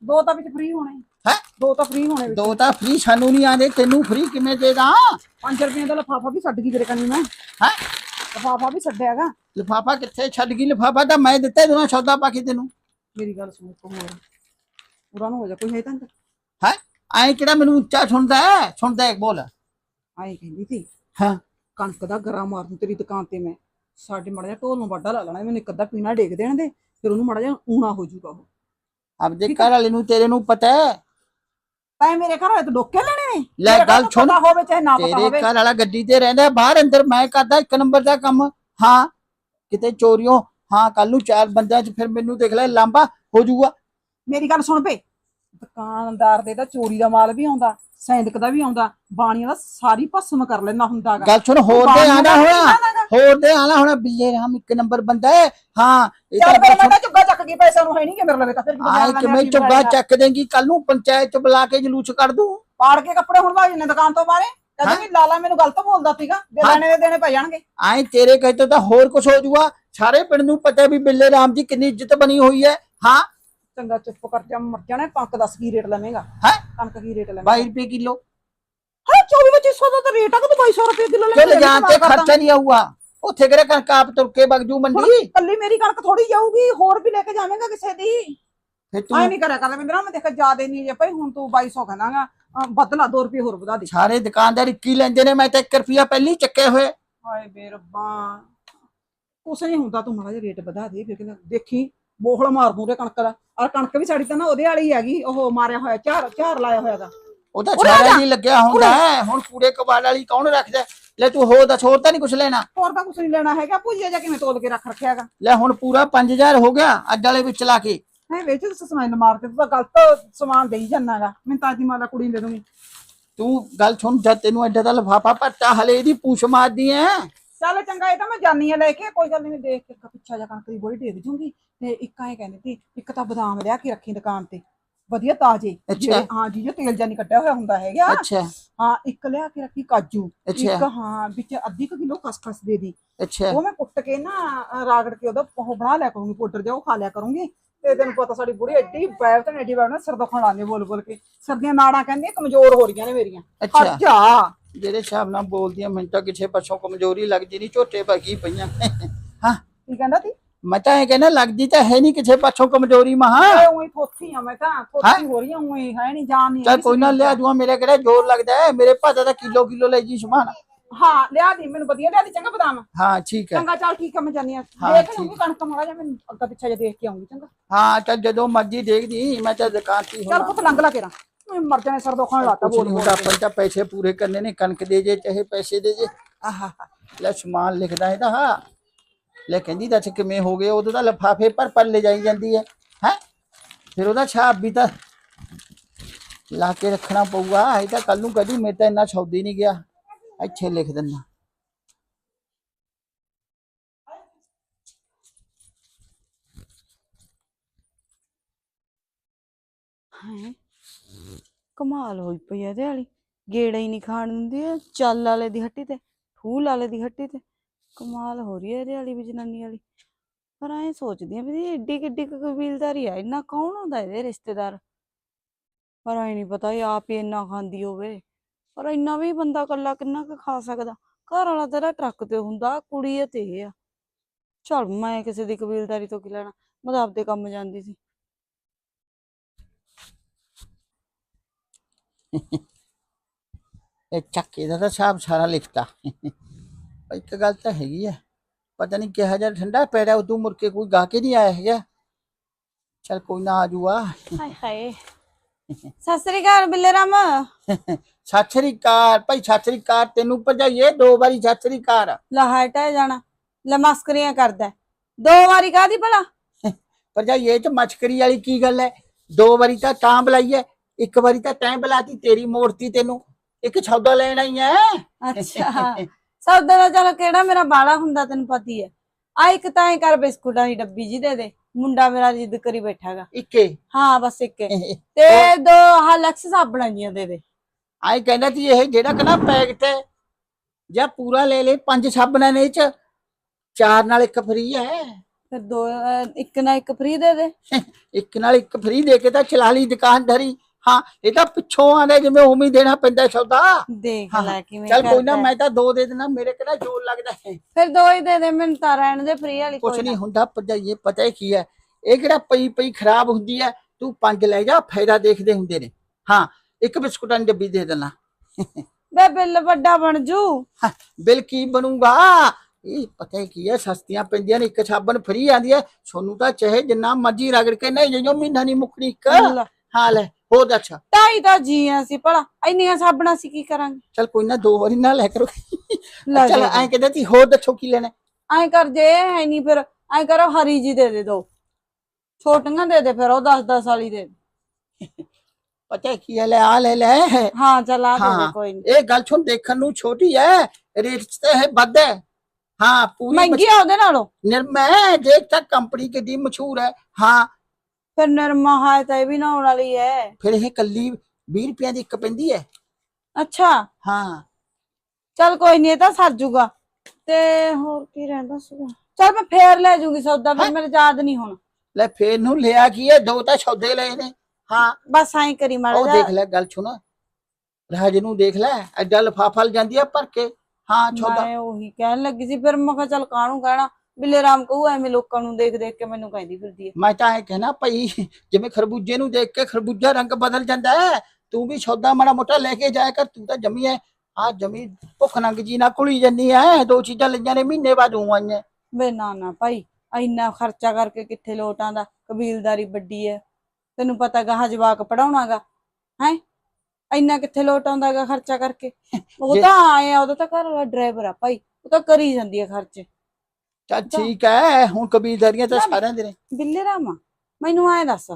ਦੋ ਤਾਂ ਵਿੱਚ ਫ੍ਰੀ ਹੋਣੇ। ਹੈ? ਦੋ ਤਾਂ ਫ੍ਰੀ ਹੋਣੇ ਵਿੱਚ। ਦੋ ਤਾਂ ਫ੍ਰੀ ਸਾਨੂੰ ਨਹੀਂ ਆਂਦੇ ਤੈਨੂੰ ਫ੍ਰੀ ਕਿਵੇਂ ਦੇ ਦਾਂ? 5 ਰੁਪਏ ਦਾ ਲਫਾਫਾ ਵੀ ਛੱਡ ਗਈ ਤੇਰੇ ਕੰਨੀ ਮੈਂ। ਹੈ? ਲਫਾਫਾ ਵੀ ਛੱਡਿਆਗਾ ਲਿਫਾਫਾ ਕਿੱਥੇ ਛੱਡ ਗਈ? ਲਿਫਾਫਾ ਤਾਂ ਮੈਂ ਦਿੱਤਾ ਦੋਨਾ ਸੌਦਾ ਪਾ ਕੇ ਤੈਨੂੰ। ਮੇਰੀ ਗੱਲ ਸੁਣ ਇੱਕ ਹੋਰ। ਪੂਰਾ ਨੂੰ ਹੋ ਜਾ ਕੋਈ ਹੈ ਤਾਂ? ਹੈ? ਐਂ ਕਿਹੜਾ ਮੈਨੂੰ ਉੱਚਾ ਸੁਣਦਾ ਹੈ? ਸੁਣਦਾ ਹੈ ਬੋਲ। ਆਏ ਕਹਿੰਦੀ ਸੀ ਹਾਂ। ਕਣਕ ਦਾ ਗਰਾ ਮਾਰ ਦੂੰ ਤੇਰੀ ਦੁਕਾਨ ਤੇ ਮੈਂ। ਸਾਡੇ ਮੜਾ ਜਿਹਾ ਢੋਲ ਨੂੰ ਵੱਡਾ ਲਾ ਲੈਣਾ ਮੈਨੂੰ ਇੱਕ ਅੱਧਾ ਪੀਣਾ ਡੇਗ ਦੇਣ ਦੇ ਫਿਰ ਉਹਨੂੰ ਮੜਾ ਜਿਹਾ ਊਣਾ ਹੋ ਜਾਊਗਾ ਉਹ। ਆਪਦੇ ਘਰ ਵਾਲੇ ਨੂੰ ਤੇਰੇ ਨੂੰ ਪਤਾ ਹੈ? ਤਾਂ ਮੇਰੇ ਘਰ ਵਾਲੇ ਤੋਂ ਡੋਕੇ ਲੈਣੇ ਨੇ। ਲੈ ਮੇਰੇ ਘਰ ਗੱਲ ਨੂੰ ਸੁਣ। ਪਤਾ ਹੋਵੇ ਚਾਹੇ ਨਾ ਪਤਾ ਤੇਰੇ ਹੋਵੇ। ਘਰ ਵਾਲਾ ਗੱਡੀ ਤੇ ਰਹਿੰਦਾ ਬਾਹਰ ਅੰਦਰ ਮੈਂ ਕਰਦਾ ਇੱਕ ਨੰਬਰ ਦਾ ਕੰਮ। ਹਾਂ ਕਿਤੇ ਚੋਰੀਆਂ ਹਾਂ ਕੱਲ ਨੂੰ ਚਾਰ ਬੰਦਿਆਂ 'ਚ ਫਿਰ ਮੈਨੂੰ ਦੇਖ ਲੈ ਲਾਂਬਾ ਹੋ ਜਾਊਗਾ। ਮੇਰੀ ਗੱਲ ਸੁਣ ਪੇ ਦੁਕਾਨਦਾਰ ਦੇ ਤਾਂ ਚੋਰੀ ਦਾ ਮਾਲ ਵੀ ਆਉਂਦਾ ਸੈਂਦਕ ਦਾ ਵੀ ਆਉਂਦਾ ਬਾਣੀਆਂ ਦਾ ਸਾਰੀ ਭਸਮ ਕਰ ਲੈਂਦਾ ਹੁੰਦਾਗਾ। ਗੱਲ ਸੁਣ ਹੋਰ ਦੇ ਆਣਾ ਹੋਣਾ। ਹੋਰ ਦੇ ਆਣਾ ਹੋਣਾ ਬਿੱਲੇ ਰਾਮ ਇੱਕ ਨੰਬਰ ਬੰਦਾ ਹੈ। ਹਾਂ ਇਹ ਚੱਲ ਤਾਂ ਫਿਰ ਮੈਂ ਚੁੱਗਾ ਚੱਕ ਗਈ ਪੈਸਾ ਨੂੰ ਹੈ ਨਹੀਂ ਕਿ ਮੇਰੇ ਲਵੇ ਤਾਂ ਫਿਰ ਆਏ ਕਿਵੇਂ ਚੁੱਗਾ ਚੱਕ ਦੇਂਗੀ ਕੱਲ ਨੂੰ ਪੰਚਾਇਤ 'ਚ ਬੁਲਾ ਕੇ ਜਲੂਸ ਕਰ ਦੂੰ। ਪਾੜ ਕੇ ਕੱਪੜੇ ਹੁਣ ਭਾਜੀ ਨੇ ਦੁਕਾਨ ਤੋਂ ਬਾਰੇ ਕਹਿੰਦੇ ਲਾਲਾ ਮੈਨੂੰ ਗਲਤ ਬੋਲਦਾ ਸੀਗਾ ਦੇ। ਲੈਣੇ ਦੇ ਦੇਣੇ ਪੈ ਜਾਣਗੇ। ਆਏ ਤੇਰੇ ਕਹੇ ਤੋਂ ਤਾਂ ਹੋਰ ਕੁਝ ਹੋ ਜਾਊਗਾ। ਸਾਰੇ ਪਿੰਡ ਨੂੰ ਪਤਾ ਵੀ ਬਿੱਲੇ ਰਾਮ ਦੀ ਕਿੰਨੀ ਇੱਜ਼ਤ ਬਣੀ ਹੋਈ ਹੈ। ਹਾਂ। ਚੰਗਾ ਚੁੱਪ ਕਰ ਜਾ ਮਰ ਜਾਣਾ ਕਣਕ ਦੱਸ ਕੀ ਰੇਟ ਲਵੇਂਗਾ। ਹੈ? ਕਣਕ ਕੀ ਰੇਟ ਲਵੇਂਗਾ। 22 ਰੁਪਏ ਕਿਲੋ। ਹਾਂ 24 2500 ਦਾ ਤਾਂ ਰੇਟ ਆ ਕਿ ਤੂੰ 2200 ਰੁਪਏ ਕਿਲੋ ਕਿ ਲਿਜਾਣ ਤੇ ਖਰਚਾ ਨਹੀਂ ਆਊਗਾ। ਉੱਥੇ ਕਿਹੜਾ ਕਣਕ ਆਪ ਤੁਰ ਕੇ ਬਗਜੂ ਮੰਡੀ? ਕੱਲੀ ਮੇਰੀ ਕਣਕ ਥੋੜੀ ਜਾਊਗੀ ਹੋਰ ਵੀ ਲੈ ਕੇ ਜਾਵੇਂਗਾ ਕਿਸੇ ਦੀ। ਫਿਰ ਆਏ ਤੂੰ ਨਹੀਂ ਕਰਿਆ ਕਰ ਰਵਿੰਦਰਾ ਮੈਂ ਦੇਖਿਆ ਜਿਆਦੇ ਨਹੀਂ ਜੇ ਭਾਈ ਹੁਣ ਤੂੰ 2200 ਕਹਿੰਦਾਗਾ ਬਦਲਾ 2 ਰੁਪਏ ਹੋਰ ਵਧਾ ਦੇ। ਸਾਰੇ ਦੁਕਾਨਦਾਰ 21 ਲੈਂਦੇ ਨੇ ਮੈਂ ਤਾਂ 1 ਰੁਪਿਆ ਪਹਿਲੀ ਚੱਕੇ ਹੋਏ ਹਾਏ ਬੇ ਰੱਬਾ। ਕੁਛ ਨਹੀਂ ਹੁੰਦਾ ਤੂੰ ਮਾੜਾ ਜਿਹਾ ਰੇਟ ਵਧਾ ਦੇ ਫਿਰ ਕਹਿੰਦਾ ਦੇਖੀ ਬੋਹਲ ਮਾਰ ਦੂੰਗੇ ਕਣਕ ਦਾ। ਔਰ ਕਣਕ ਵੀ ਸਾਡੀ ਤਾਂ ਨਾ ਉਹਦੇ ਵਾਲੀ ਹੈਗੀ ਉਹ ਮਾਰਿਆ ਹੋਇਆ ਝਾਰ ਝਾਰ ਲਾਇਆ ਹੋਇਆਗਾ ਉਹ ਆ ਸਾਰਾ ਜਾ। ਜੀ ਲੱਗਿਆ ਹੁੰਦਾ। ਹੁਣ ਕੂੜੇ ਕਬਾੜ ਵਾਲੀ ਕੌਣ ਰੱਖਦਾ? ਹੈ? ਲੈ ਤੂੰ ਹੋ ਦੱਸ ਹੋਰ ਤਾਂ ਨਹੀਂ ਕੁਝ ਲੈਣਾ। ਹੋਰ ਤਾਂ ਕੁਛ ਨਹੀਂ ਲੈਣਾ ਹੈਗਾ। ਭੁਜੀਆ ਜਾ ਕਿਵੇਂ ਤੋਲ ਕੇ ਰੱਖ ਰੱਖਿਆਗਾ ਲੈ ਹੁਣ ਪੂਰਾ 5000 ਹੋ ਗਿਆ ਅੱਜ ਵਾਲੇ ਵਿੱਚ ਲਾ ਕੇ। ਹੈ ਵਿੱਚ ਸਮਾਨ ਮਾਰ ਕੇ ਤੂੰ ਤਾਂ ਗਲਤ ਸਮਾਨ ਦੇਈ ਜਾਨਾਗਾ ਮੈਂ ਤਾਂ ਅੱਜ ਮਾਲਾ ਕੁੜੀ ਨੂੰ ਦੇ ਦੂੰਗੀ ਤੂੰ ਗੱਲ ਸੁਣ ਜਦ ਤੈਨੂੰ ਐਡਾ ਦਾ ਲਫਾਫਾ ਭਰਤਾ ਹਲੇ ਇਹਦੀ ਪੂਛ ਮਾਰਦੀ ਐ। ਚੱਲ ਚੰਗਾ ਇਹ ਤਾਂ ਮੈਂ ਜਾਨੀ ਆ ਲੈ ਕੇ। ਕੋਈ ਗੱਲ ਨਹੀਂ ਦੇਖ ਕੇ ਇੱਕ ਪਿੱਛਾ ਜਾ ਕਣਕ ਦੀ ਬੋਰੀ ਡੇਗ ਜੂੰਗੀ। ਤੇ ਇੱਕ ਐ ਕਹਿੰਦੇ ਸੀ ਇੱਕ ਤਾਂ ਬਦਾਮ ਲਿਆ ਕੇ ਰੱਖੀ ਦੁਕਾਨ ਤੇ। ਵਧੀਆ ਤਾਜ਼ੇ। ਅੱਛਾ। ਹਾਂ ਜੀ ਜੋ ਤੇਲ ਜਾਂ ਨਹੀਂ ਕੱਢਿਆ ਹੋਇਆ ਹੁੰਦਾ ਹੈਗਾ। ਅੱਛਾ। ਹਾਂ ਇੱਕ ਲਿਆ ਕੇ ਰੱਖੀ ਕਾਜੂ। ਇੱਕ ਹਾਂ ਵਿੱਚ ਅੱਧੀ ਕੁ ਕਿਲੋ ਖਸਖਸ ਦੇ ਦੀ। ਅੱਛਾ। ਉਹ ਮੈਂ ਕੁੱਟ ਕੇ ਨਾ ਰਾਗੜ ਕੇ ਉਹਦਾ ਉਹ ਬਣਾ ਲਿਆ ਕਰੂੰਗੀ ਪਾਊਡਰ ਜਿਹਾ ਉਹ ਖਾ ਲਿਆ ਕਰੂੰਗੀ। ਤੇ ਤੈਨੂੰ ਪਤਾ ਸਾਡੀ ਬੁੜੀ ਐਡੀ ਬੈਵ ਤੇ ਐਡੀ ਬੈਵ ਨਾ ਸਿਰ ਦੁਖਣ ਲਾਉਂਦੀ ਬੋਲ ਬੋਲ ਕੇ। ਸਰਦੀਆਂ ਨਾੜਾਂ ਕਹਿੰਦੀਆਂ ਕਮਜ਼ੋਰ ਹੋ ਰਹੀਆਂ ਨੇ ਮੇਰੀਆਂ। ਅੱਛਾ। ਜਾ। ਜਿਹੜੇ ਹਿਸਾਬ ਨਾਲ ਬੋਲਦੀ ਆ ਮੈਨੂੰ ਤਾਂ ਕਿਸੇ ਪਾਸੋਂ ਕਮਜ਼ੋਰੀ ਲੱਗਦੀ ਨਹੀਂ ਝੋਟੇ ਵਗੀ ਪਈਆਂ। ਹਾਂ ਕੀ ਕਹਿੰਦਾ ਤੀ ਮੈਂ ਤਾਂ ਇਹ ਕਹਿੰਦਾ ਲੱਗਦੀ ਤਾਂ ਹੈ ਨਹੀਂ ਕਿਸੇ ਪਾਸੋਂ ਕਮਜ਼ੋਰੀ ਮਹਾ। ਉਹੀ ਥੋਥੀ ਆ ਮੈਂ ਤਾਂ ਥੋਥੀ ਹੋ? ਰਹੀ ਆ ਉਹੀ ਹੈ ਨਹੀਂ ਜਾਨ ਨਹੀਂ ਹੈਗੀ ਕੋਈ ਨਾ ਲਿਆ ਚ। ਜੂਆ ਮੇਰੇ ਕਿਹੜਾ ਜ਼ੋਰ ਲੱਗਦਾ ਹੈ ਮੇਰੇ ਭਾਦਾ ਦਾ ਕਿਲੋ ਕਿਲੋ ਲੈ ਜੀ ਸਮਾਨ। ਹਾਂ ਲਿਆ ਦੀ ਮੈਨੂੰ ਵਧੀਆ ਲਿਆ ਦੀ ਚੰਗਾ ਬਦਾਮ। ਹਾਂ ਠੀਕ ਹੈ। ਚੰਗਾ ਚੱਲ ਠੀਕ ਆ ਮੈਂ ਜਾਨੀ ਆ। ਹਾਂ, ਦੇਖ। ਲੂੰਗੀ ਕਣਕ ਮਾੜਾ ਜਿਹਾ ਮੈਨੂੰ ਅੱਗਾ ਪਿੱਛਾ ਜਿਹਾ ਦੇਖ ਕੇ ਆਉਂਗੀ ਚੰਗਾ। ਹਾਂ ਚੱਲ ਜਦੋਂ ਮਰਜ਼ੀ ਦੇਖਦੀ ਮੈਂ ਤਾਂ ਦੁਕਾਨ ਤੇ ਹੀ ਚੱਲ ਪੁੱਤ ਲੰਘ ਲਾ ਕੇਰਾ ਮੈਂ ਮਰ ਜਾਣੇ ਸਰ ਦੁਖਣ ਲਾਤਾ ਬੋਲ ਹੁੰਦਾ ਆਪਾਂ ਤਾਂ ਪੈਸੇ ਪੂਰੇ ਕਰਨੇ ਨੇ ਕਣਕ ਦੇ ਜੇ ਚਾਹੇ ਪੈਸੇ ਦੇ ਜੇ। ਆਹਾ ਲੈ ਸਮਾਨ ਲਿਖਦਾ ਇਹਦਾ ਹਾਂ। ਲੈ ਕਹਿੰਦੀ ਦੱਸ ਕਿਵੇਂ ਹੋ ਗਏ? ਉਹਦੇ ਤਾਂ ਲਫਾਫੇ ਪਰ ਪਰ ਲੈ ਜਾਈ ਜਾਂਦੀ ਹੈ। ਹੈ? ਫਿਰ ਉਹਦਾ ਛਾਪ ਵੀ ਤਾਂ ਲਾ ਕੇ ਰੱਖਣਾ ਪਊਗਾ। ਇਹ ਤਾਂ ਕੱਲ ਨੂੰ ਕਦੀ ਮੇਰੇ ਤਾਂ ਇੰਨਾ ਸੌਦੀ ਨਹੀਂ ਗਿਆ। ਇੱਥੇ ਲਿਖ ਦਿੰਦਾ। ਹੈਂ? ਕਮਾਲ ਹੋਈ ਪਈ ਆ ਇਹਦੇ ਵਾਲੀ। ਗੇੜਾ ਹੀ ਨਹੀਂ ਖਾਣ ਦਿੰਦੀ। ਚੱਲ ਵਾਲੇ ਦੀ ਹੱਟੀ ਤੇ ਫੂਲ ਵਾਲੇ ਦੀ ਹੱਟੀ ਤੇ। ਕਮਾਲ ਹੋ ਰਹੀ ਹੈ ਇਹਦੇ ਵਾਲੀ ਵੀ ਜਨਾਨੀ ਵਾਲੀ। ਪਰ ਐ ਸੋਚਦੀ ਆ ਵੀ ਏਡੀ ਕਿੱਡੀ ਕੁ ਕਬੀਲਦਾਰੀ ਆ, ਇੰਨਾ ਕੌਣ ਹੁੰਦਾ ਇਹਦੇ ਰਿਸ਼ਤੇਦਾਰ? ਪਰ ਐ ਨਹੀਂ ਪਤਾ ਇਹ ਆਪ ਹੀ ਇੰਨਾ ਖਾਂਦੀ ਹੋਵੇ। ਪਰ ਇੰਨਾ ਵੀ ਬੰਦਾ ਇਕੱਲਾ ਕਿੰਨਾ ਕੁ ਖਾ ਸਕਦਾ? ਘਰ ਵਾਲਾ ਤੇਰਾ ਟਰੱਕ ਤੇ ਹੁੰਦਾ, ਕੁੜੀ ਇਹ ਤੇ ਇਹ ਆ। ਚਲ ਮੈਂ ਕਿਸੇ ਦੀ ਕਬੀਲਦਾਰੀ ਤੋਂ ਕੀ ਲੈਣਾ? ਮੈਂ ਤਾਂ ਆਪਦੇ ਕੰਮ ਜਾਂਦੀ ਸੀ। ਇਹ ਚੱਕੇ ਦਾ ਤਾਂ ਹਿਸਾਬ ਸਾਰਾ ਲਿਖਤਾ। ਇੱਕ ਗੱਲ ਤਾਂ ਹੈਗੀ ਆ ਪਤਾ ਨਹੀਂ ਕਿਹਾ ਜਿਹਾ ਠੰਡਾ ਪੈ ਰਿਹਾ ਉਦੋਂ ਮੁੜ ਕੇ ਕੋਈ ਗਾ ਕੇ ਨਹੀਂ ਆਇਆ ਹੈਗਾ। ਚਲ ਕੋਈ ਨਾ ਆ। ਜੂਆ ਹਾਏ ਹਾਏ। ਸਤਿ ਸ੍ਰੀ ਅਕਾਲ ਬਿੱਲੇ ਰਾਮ। ਸਤਿ ਸ੍ਰੀ ਅਕਾਲ ਭਾਈ ਸਤਿ ਸ੍ਰੀ ਅਕਾਲ ਤੈਨੂੰ ਭਜਾਈਏ ਦੋ ਵਾਰੀ ਸਤਿ ਸ੍ਰੀ ਅਕਾਲ। ਲਾ ਹਟਾ ਜਾਣਾ ਲੈ ਮਸਕਰੀਆਂ ਕਰਦਾ। ਹੈ। ਦੋ ਵਾਰੀ ਕਾਦੀ ਭਲਾ? ਭਜਾਈਏ ਚ ਮਚਕਰੀ ਵਾਲੀ ਕੀ ਗੱਲ ਹੈ ਦੋ ਵਾਰੀ ਤਾਂ ਤਾਂ ਬੁਲਾਈਏ ਇੱਕ ਵਾਰੀ ਤਾਂ ਤੈਂ ਬੁਲਾਤੀ ਤੇਰੀ ਮੂਰਤੀ ਤੈਨੂੰ। ਇੱਕ ਸੌਦਾ ਲੈਣ ਆਈ ਐ। ਅੱਛਾ। ਸੌਦਾ ਦਾ ਚਲ ਕਿਹੜਾ ਮੇਰਾ ਬਾਲਾ ਹੁੰਦਾ ਤੈਨੂੰ ਪਤੀ ਹੈ? ਆ ਇੱਕ ਤਾਂ ਐ ਕਰ ਬਿਸਕੁਟਾਂ ਦੀ ਡੱਬੀ ਜੀ ਦੇ ਦੇ ਮੁੰਡਾ ਮੇਰਾ ਜਿੱਦ ਕਰੀ ਬੈਠਾਗਾ। ਇੱਕੇ? ਹਾਂ ਬਸ ਇੱਕ। ਤੇ ਦੋ ਆਹ ਲਕਸ ਸਾਬਣਾਂ ਜੀਆਂ ਦੇ ਦੇ। ਆਈ ਕਹਿੰਦਾ ਸੀ ਇਹ ਜਿਹੜਾ ਕਹਿੰਦਾ ਪੈਕਟ ਹੈ ਜਾਂ ਪੂਰਾ ਲੈ ਲੈ ਪੰਜ ਸਾਬਣਾਂ ਨੇ ਇਹ ਚ ਚਾਰ ਨਾਲ ਇੱਕ ਫ੍ਰੀ ਹੈ। ਫਿਰ ਦੋ ਅਹ, ਇੱਕ ਨਾ ਇੱਕ ਫ੍ਰੀ ਦੇ ਦੇ। ਇੱਕ ਨਾਲ ਇੱਕ ਫ੍ਰੀ ਦੇ ਕੇ ਤਾਂ ਚਲਾ ਲਈ ਦੁਕਾਨਦਾਰੀ। ਹਾਂ ਇਹ ਤਾਂ ਪਿੱਛੋਂ ਆਂਦਾ ਜਿਵੇਂ ਉਵੇਂ ਦੇਣਾ ਪੈਂਦਾ ਸੌਦਾ। ਦੇਖ ਹਾਂ, ਲੈ ਕਿਵੇਂ ਚੱਲ ਕੋਈ ਨਾ। ਮੈਂ ਤਾਂ ਦੋ ਦੇ ਦੇਣਾ ਮੇਰੇ ਕਿਹੜਾ ਜੋਰ ਲੱਗਦਾ ਹੈ? ਫਿਰ ਦੋ ਹੀ ਦੇ ਦੇ ਮੈਨੂੰ ਤਾਂ ਰਹਿਣ ਦੇ ਫ੍ਰੀ ਵਾਲੀ ਕੁਛ ਨਹੀਂ। ਹੁੰਦਾ ਭਜਾਈਏ ਪਤਾ ਹੀ ਕੀ ਹੈ? ਇਹ ਕਿਹੜਾ ਪਈ ਪਈ ਖਰਾਬ ਹੁੰਦੀ ਹੈ ਤੂੰ ਪੰਜ ਲੈ ਜਾ ਫਾਇਦਾ ਦੇਖਦੇ ਹੁੰਦੇ ਨੇ। ਹਾਂ ਇੱਕ ਬਿਸਕੁਟਾਂ ਦੀ ਡੱਬੀ ਦੇ ਦੇਣਾ ਬੇ ਬਿੱਲ ਵੱਡਾ ਬਣ ਜੂ। ਬਿੱਲ ਕੀ ਬਣੂਗਾ? ਇਹ ਪਤਾ ਹੈ ਕੀ ਹੈ ਸਸਤੀਆਂ ਪੈਂਦੀਆਂ ਨੇ ਇੱਕ ਸਾਬਣ ਫ੍ਰੀ ਆਂਦੀ ਹੈ। ਸੋਨੂੰ ਤਾਂ ਚਾਹੇ ਜਿੰਨਾ ਮਰਜ਼ੀ ਰਗੜ ਕੇ ਨਹੀਂ ਜੋ ਮਹੀਨਾ ਨਹੀਂ ਮੁੱਕਣੀ ਇੱਕ। ਲੈ, ਹਾਂ ਲੈ ਹੋ ਅੱਛਾ ਢਾਈ ਤਾਂ ਜੀਆਂ ਸੀ ਭਲਾ ਇੰਨੀਆਂ ਸਾਬਣਾ ਸੀ ਕੀ ਕਰਾਂਗੇ? ਚਲ ਕੋਈ ਨਾ ਦੋ ਵਾਰੀ ਨਾ ਲੈ ਕਰੋ। ਲੈ ਚਲ ਜਾ ਐਂ ਕਹਿੰਦੇ ਤੀ ਹੋਰ ਦੱਸੋ ਕੀ ਲੈਣਾ? ਐਂ ਕਰ ਜੇ ਹੈ ਨਹੀਂ ਫਿਰ ਐਂ ਕਰੋ ਹਰੀ ਜੀ ਦੇ ਦੇ ਦੋ। ਛੋਟੀਆਂ ਦੇ ਦੇ ਫਿਰ ਉਹ 10 10 ਵਾਲੀ ਦੇ ਦੇ। ਪਤਾ ਹੈ ਕੀ ਹੈ ਲੈ ਆ ਲੈ ਲੈ। ਹਾਂ ਚੱਲ ਆ ਦੇ ਦੇ ਹਾਂ। ਕੋਈ ਨਹੀਂ। ਇਹ ਗੱਲ ਸੁਣ ਦੇਖਣ ਨੂੰ ਛੋਟੀ ਹੈ ਰੇਟ ਤਾਂ ਇਹ ਵੱਧ ਹੈ ਹਾਂ ਪੂਰੀ ਮਹਿੰਗੀ ਆ ਉਹਦੇ ਨਾਲੋਂ। ਨਿਰਮੈ ਦੇਖ ਤੱਕ ਕੰਪਨੀ ਕਿੱਡੀ ਮਸ਼ਹੂਰ ਹੈ ਹਾਂ ਫਿਰ ਨਰਮਾ ਹੈ ਤਾਂ ਇਹ ਵੀ ਨਾ ਹੋਣ ਵਾਲੀ ਹੈ ਫਿਰ ਇਹ ਕੱਲੀ 20 ਰੁਪਏ ਦੀ ਇੱਕ ਪੈਂਦੀ ਹੈ ਅੱਛਾ। ਹਾਂ। ਚੱਲ ਕੋਈ ਨਹੀਂ ਇਹ ਤਾਂ ਸਰ ਜੂਗਾ। ਤੇ ਹੋਰ ਕੀ ਰਹਿੰਦਾ ਸੀਗਾ? ਚੱਲ ਮੈਂ ਫੇਰ ਲੈ ਜੂਗੀ ਸੌਦਾ ਫਿਰ? ਮੇਰੇ ਯਾਦ ਨਹੀਂ ਹੁਣ। ਲੈ ਫੇਰ ਨੂੰ ਲਿਆ ਕੀ ਹੈ ਦੋ ਤਾਂ ਸੌਦੇ ਲਏ ਨੇ। ਹਾਂ। ਬਸ ਐਂ ਕਰੀ ਮਾੜਾ ਉਹ। ਦੇਖ ਲੈ ਗੱਲ ਸੁਣ। ਰਾਜ ਨੂੰ ਦੇਖ ਲੈ ਐਡਾ ਲਫਾਫਾ ਲ ਜਾਂਦੀ ਆ ਭਰ ਕੇ। ਹਾਂ ਸੌਦਾ। ਮੈਂ ਉਹੀ ਕਹਿਣ ਲੱਗੀ ਸੀ ਫਿਰ ਮੈਂ ਕਿਹਾ ਚੱਲ ਕਾਹਨੂੰ ਕਹਿਣਾ? ਬਿੱਲੇ ਰਾਮ ਕਹੂ ਐਵੇਂ ਲੋਕਾਂ ਨੂੰ ਦੇਖ ਦੇਖ ਕੇ ਮੈਨੂੰ ਕਹਿੰਦੀ ਫਿਰਦੀ ਹੈ ਮੈਂ ਤਾਂ ਇਹ ਕਹਿਣਾ ਭਾਈ ਜਿਵੇਂ ਖਰਬੂਜੇ ਨੂੰ ਦੇਖ ਕੇ ਖਰਬੂਜਾ ਰੰਗ ਬਦਲ ਜਾਂਦਾ ਹੈ ਤੂੰ ਵੀ ਸੌਦਾ ਮਾੜਾ ਮੋਟਾ ਲੈ ਕੇ ਜਾਇਆ ਕਰ ਤੂੰ ਤਾਂ ਜਮੀ ਹੈ ਆ ਜਮੀ ਭੁੱਖ ਨੰਗ ਜੀ ਨਾ ਕੁਲੀ ਜੰਨੀ ਐ ਦੋ ਚੀਜ਼ਾਂ ਲਈਆਂ ਨੇ ਮਹੀਨੇ ਬਾਅਦ ਉਹ ਆਈਆਂ। ਵੇ ਨਾ ਨਾ ਭਾਈ ਇੰਨਾ ਖਰਚਾ ਕਰਕੇ ਕਿੱਥੇ ਲੋਟ ਆਂਦਾ ਕਬੀਲਦਾਰੀ ਵੱਡੀ ਹੈ ਤੈਨੂੰ ਪਤਾ ਗਾ ਜਵਾਕ ਪੜਾਉਣਾਗਾ ਹੈ? ਇੰਨਾ ਕਿੱਥੇ ਲੋਟ ਆਉਂਦਾਗਾ ਖਰਚਾ ਕਰਕੇ? ਉਹ ਤਾਂ ਆਏ ਆ ਉਹਦਾ ਤਾਂ ਘਰ ਵਾਲਾ ਡਰਾਈਵਰ ਆ ਭਾਈ ਉਹ ਤਾਂ ਕਰੀ ਜਾਂਦੀ ਹੈ ਖਰਚੇ। ਚੱਲ ਠੀਕ ਹੈ ਹੁਣ ਕਬੀਲਦਾਰੀਆਂ ਤਾਂ ਸਾਰਿਆਂ ਦੇ ਨੇ। ਬਿੱਲੇ ਰਾਮਾ ਮੈਨੂੰ ਐ ਦੱਸ